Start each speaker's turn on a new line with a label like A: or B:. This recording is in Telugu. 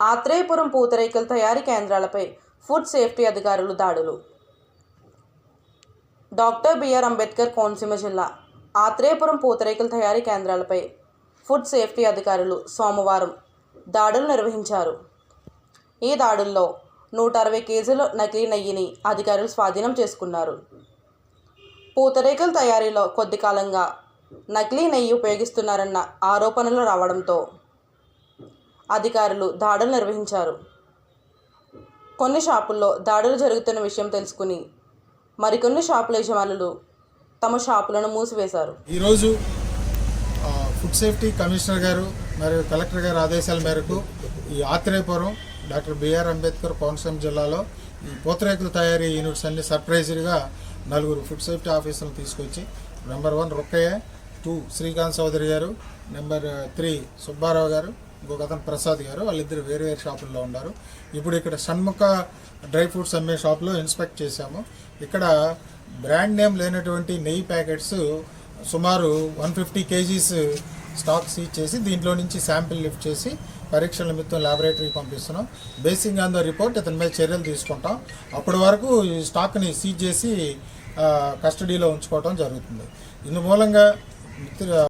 A: ఆత్రేయపురం పూతరేకుల తయారీ కేంద్రాలపై ఫుడ్ సేఫ్టీ అధికారులు దాడులు. డాక్టర్ బిఆర్ అంబేద్కర్ కోనసీమ జిల్లా ఆత్రేయపురం పూతరేకుల తయారీ కేంద్రాలపై ఫుడ్ సేఫ్టీ అధికారులు సోమవారం దాడులు నిర్వహించారు. ఈ దాడుల్లో నూట అరవై కేజీల నకిలీ నెయ్యిని అధికారులు స్వాధీనం చేసుకున్నారు. పూతరేకుల తయారీలో కొద్ది కాలంగా నకిలీ నెయ్యి ఉపయోగిస్తున్నారన్న ఆరోపణలు రావడంతో అధికారులు దాడులు నిర్వహించారు. కొన్ని షాపుల్లో దాడులు జరుగుతున్న విషయం తెలుసుకుని మరికొన్ని షాపుల యజమానులు తమ షాపులను మూసివేశారు.
B: ఈరోజు ఫుడ్ సేఫ్టీ కమిషనర్ గారు మరియు కలెక్టర్ గారి ఆదేశాల మేరకు ఈ ఆత్రేయపురం డాక్టర్ బిఆర్ అంబేద్కర్ కోనసీమ జిల్లాలో ఈ పూతరేకుల తయారీ యూనిట్స్ అన్ని సర్ప్రైజ్గా నలుగురు ఫుడ్ సేఫ్టీ ఆఫీసర్లు తీసుకొచ్చి number one Rokkayya two Srikanth Chowdary garu number three Subbarao గారు ఇంకొక అతను ప్రసాద్ గారు వాళ్ళిద్దరు వేరు వేరు షాపుల్లో ఉన్నారు. ఇప్పుడు ఇక్కడ షణ్ముఖ డ్రై ఫ్రూట్స్ అమ్మే షాప్లో ఇన్స్పెక్ట్ చేశాము. ఇక్కడ బ్రాండ్ నేమ్ లేనటువంటి నెయ్యి ప్యాకెట్స్ సుమారు one fifty kgs stock seize చేసి దీంట్లో నుంచి శాంపిల్ లిఫ్ట్ చేసి పరీక్షల నిమిత్తం ల్యాబొరేటరీకి పంపిస్తున్నాం. బేసింగ్ ఆన్ ద రిపోర్ట్ ఇతని మీద చర్యలు తీసుకుంటాం. అప్పటి వరకు ఈ స్టాక్ని సీజ్ చేసి కస్టడీలో ఉంచుకోవడం జరుగుతుంది. ఇందు మూలంగా మిత్ర